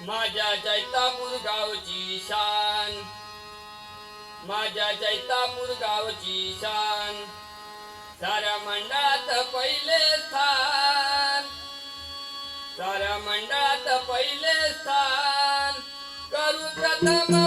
माझ्या जैतापूर गावची शान. माझ्या जैतापूर गावची शान. साऱ्या मंडळात पहिले स्थान. साऱ्या मंडळात पहिले स्थान. करू प्रथम